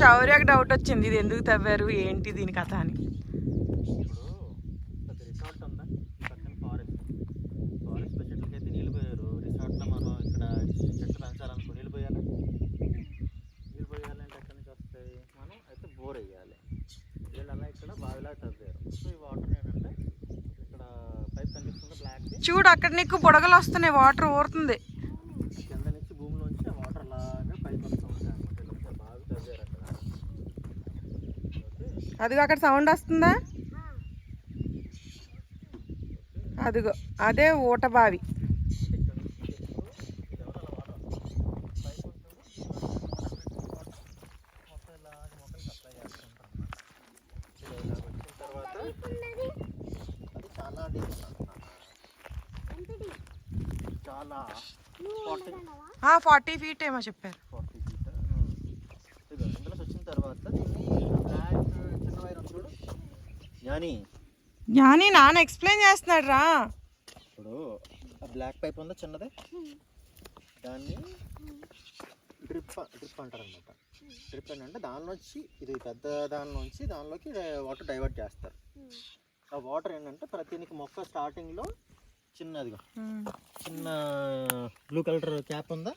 శౌర్యకి doubt వచ్చింది ఇది ఎందుకు తవ్వారు ఏంటి దీని కథ అని. ఇప్పుడు ఒక రిసార్ట్ ఉందా? ఈ పక్కన ఫారెస్ట్ అదిగో అక్కడ సౌండ్ వస్తుందా? అదిగో అదే ఊట బావి. ఫార్టీ ఫీట్ ఏమో చెప్పారు. Forty feet? ఇందులో వచ్చిన తర్వాత దీన్ని బ్లాక్ చిన్న వైర్ ఉంది చూడు జ్ఞాని. జ్ఞాని నాన్న ఎక్స్ప్లెయిన్ చేస్తున్నాడు రా ఇప్పుడు ఆ బ్లాక్ పైప్ ఉందా చిన్నది? దాన్ని డ్రిప్ డ్రిప్ అంటారు అనమాట డ్రిప్ అని అంటే దానిలోంచి ఇది పెద్ద దానిలోంచి దానిలోకి వాటర్ డైవర్ట్ చేస్తారు. ఆ వాటర్ ఏంటంటే ప్రతినికి మొక్క స్టార్టింగ్లో చిన్నదిగా. చిన్న బ్లూ కలర్ క్యాప్ ఉందా?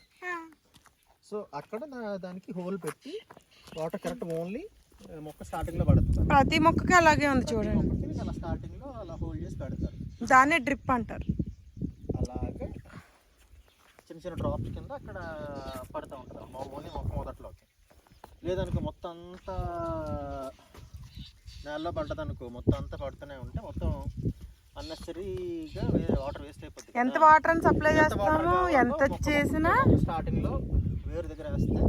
సో అక్కడ దానికి హోల్ పెట్టి వాటర్ కరెక్ట్ ఓన్లీ మొక్క స్టార్టింగ్లో పడుతుంది? ప్రతి మొక్కకి అలాగే ఉంది చూడండి. అలా స్టార్టింగ్లో అలా హోల్డ్ చేసి పెడతారు. దాన్నే డ్రిప్ అంటారు. అలాగే చిన్న చిన్న డ్రాప్స్ కింద అక్కడ పడుతూ ఉంటుంది. ఓన్లీ మొక్క మొదట్లోకి. లేదనుకో మొత్తం అంతా నేలలో పడ్డదనుకో మొత్తం అంతా పడుతూనే ఉంటే మొత్తం అన్నెసరీగా వాటర్ వేస్ట్ అయిపోతుంది ఎంత వాటర్ అని సప్లై చేస్తాము ఎంత చేసినా స్టార్టింగ్లో వేరు దగ్గర వేస్తే